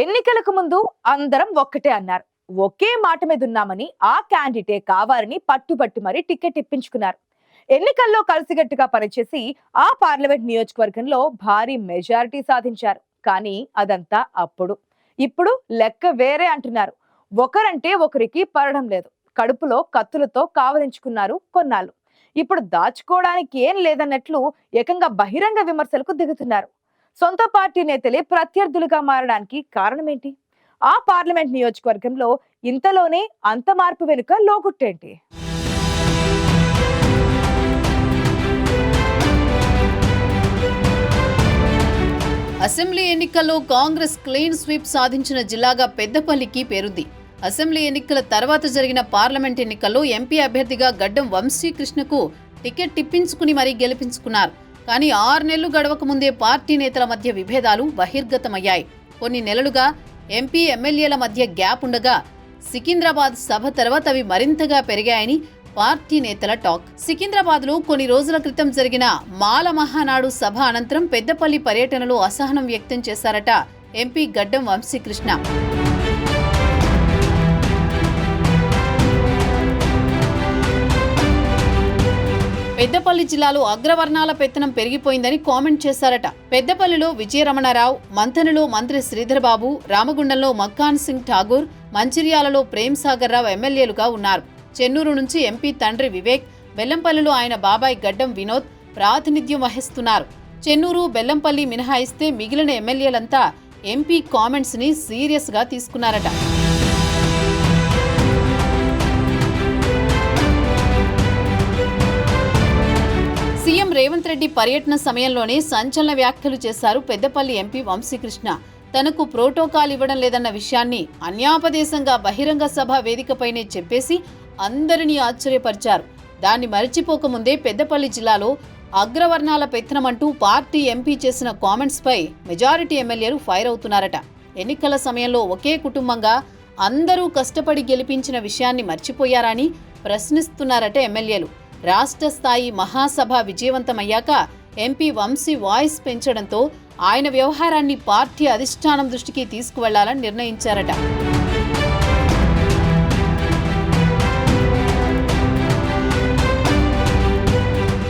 ఎన్నికలకు ముందు అందరం ఒక్కటే అన్నారు. ఒకే మాట మీద ఉన్నామని ఆ క్యాండిడేట్ కావాలని పట్టుబట్టి మరీ టికెట్ ఇప్పించుకున్నారు. ఎన్నికల్లో కలిసిగట్టుగా పనిచేసి ఆ పార్లమెంట్ నియోజకవర్గంలో భారీ మెజారిటీ సాధించారు. కానీ అదంతా అప్పుడు. ఇప్పుడు లెక్క వేరే అంటున్నారు. ఒకరంటే ఒకరికి పడడం లేదు. కడుపులో కత్తులతో కావలించుకున్నారు కొన్నాళ్ళు. ఇప్పుడు దాచుకోవడానికి ఏం లేదన్నట్లు ఏకంగా బహిరంగ విమర్శలకు దిగుతున్నారు. సొంత పార్టీ నేతలే ప్రత్యర్థులుగా మారడానికి కారణమేంటి? ఆ పార్లమెంట్ నియోజకవర్గంలో ఇంతలోనే అంత మార్పు వెనుక లోగుట్టేంటి? అసెంబ్లీ ఎన్నికల్లో కాంగ్రెస్ క్లీన్ స్వీప్ సాధించిన జిల్లాగా పెద్దపల్లికి పేరుంది. అసెంబ్లీ ఎన్నికల తర్వాత జరిగిన పార్లమెంట్ ఎన్నికల్లో ఎంపీ అభ్యర్థిగా గడ్డం వంశీకృష్ణకు టికెట్ తిప్పించుకుని మరీ గెలిపించుకున్నారు. కానీ ఆరు నెలలు గడవక ముందే పార్టీ నేతల మధ్య విభేదాలు బహిర్గతమయ్యాయి. కొన్ని నెలలుగా ఎంపీ ఎమ్మెల్యేల మధ్య గ్యాప్ ఉండగా సికింద్రాబాద్ సభ తర్వాత అవి మరింతగా పెరిగాయని పార్టీ నేతల టాక్. సికింద్రాబాద్లో కొన్ని రోజుల క్రితం జరిగిన మాల మహానాడు సభ అనంతరం పెద్దపల్లి పర్యటనలో అసహనం వ్యక్తం చేశారట ఎంపీ గడ్డం వంశీకృష్ణ. పెద్దపల్లి జిల్లాలో అగ్రవర్ణాల పెత్తనం పెరిగిపోయిందని కామెంట్ చేశారట. పెద్దపల్లిలో విజయరమణారావు మంథనలో మంత్రి శ్రీధర్బాబు రామగుండంలో మక్కాన్ సింగ్ ఠాగూర్ మంచిర్యాలలో ప్రేమ్ సాగర్ రావు ఎమ్మెల్యేలుగా ఉన్నారు. చెన్నూరు నుంచి ఎంపీ తండ్రి వివేక్ బెల్లంపల్లిలో ఆయన బాబాయ్ గడ్డం వినోద్ ప్రాతినిధ్యం వహిస్తున్నారు. చెన్నూరు బెల్లంపల్లి మినహాయిస్తే మిగిలిన ఎమ్మెల్యేలంతా ఎంపీ కామెంట్స్ని సీరియస్గా తీసుకున్నారట. రెడ్డి పర్యటన సమయంలోనే సంచలన వ్యాఖ్యలు చేశారు పెద్దపల్లి ఎంపీ వంశీకృష్ణ. తనకు ప్రోటోకాల్ ఇవ్వడం లేదన్న విషయాన్ని అన్యాపదేశంగా బహిరంగ సభ వేదికపైనే చెప్పేసి అందరినీ ఆశ్చర్యపరిచారు. దాన్ని మరిచిపోకముందే పెద్దపల్లి జిల్లాలో అగ్రవర్ణాల పెత్తనమంటూ పార్టీ ఎంపీ చేసిన కామెంట్స్పై మెజారిటీ ఎమ్మెల్యేలు ఫైర్ అవుతున్నారట. ఎన్నికల సమయంలో ఒకే కుటుంబంగా అందరూ కష్టపడి గెలిపించిన విషయాన్ని మర్చిపోయారని ప్రశ్నిస్తున్నారట ఎమ్మెల్యేలు. రాష్ట్ర స్థాయి మహాసభ విజయవంతమయ్యాక ఎంపీ వంశీ వాయిస్ పెంచడంతో ఆయన వ్యవహారాన్ని పార్టీ అధిష్టానం దృష్టికి తీసుకువెళ్ళాలని నిర్ణయించారట.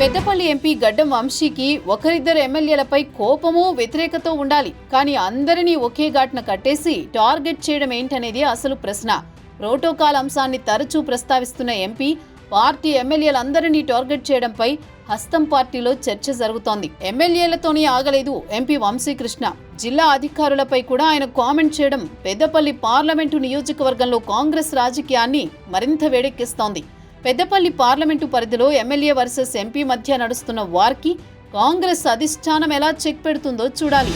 పెద్దపల్లి ఎంపీ గడ్డం వంశీకి ఒకరిద్దరు ఎమ్మెల్యేలపై కోపమో వ్యతిరేకత ఉండాలి. కానీ అందరినీ ఒకే ఘాట్న కట్టేసి టార్గెట్ చేయడం ఏంటనేది అసలు ప్రశ్న. ప్రోటోకాల్ అంశాన్ని తరచూ ప్రస్తావిస్తున్న ఎంపీ పార్టీ ఎమ్మెల్యేలందరినీ టార్గెట్ చేయడంపై హస్తం పార్టీలో చర్చ జరుగుతోంది. ఎమ్మెల్యేలతోనే ఆగలేదు ఎంపీ వంశీకృష్ణ. జిల్లా అధికారులపై కూడా ఆయన కామెంట్ చేయడం పెద్దపల్లి పార్లమెంటు నియోజకవర్గంలో కాంగ్రెస్ రాజకీయాన్ని మరింత వేడెక్కిస్తోంది. పెద్దపల్లి పార్లమెంటు పరిధిలో ఎమ్మెల్యే వర్సెస్ ఎంపీ మధ్య నడుస్తున్న వార్కి కాంగ్రెస్ అధిష్టానం ఎలా చెక్ పెడుతుందో చూడాలి.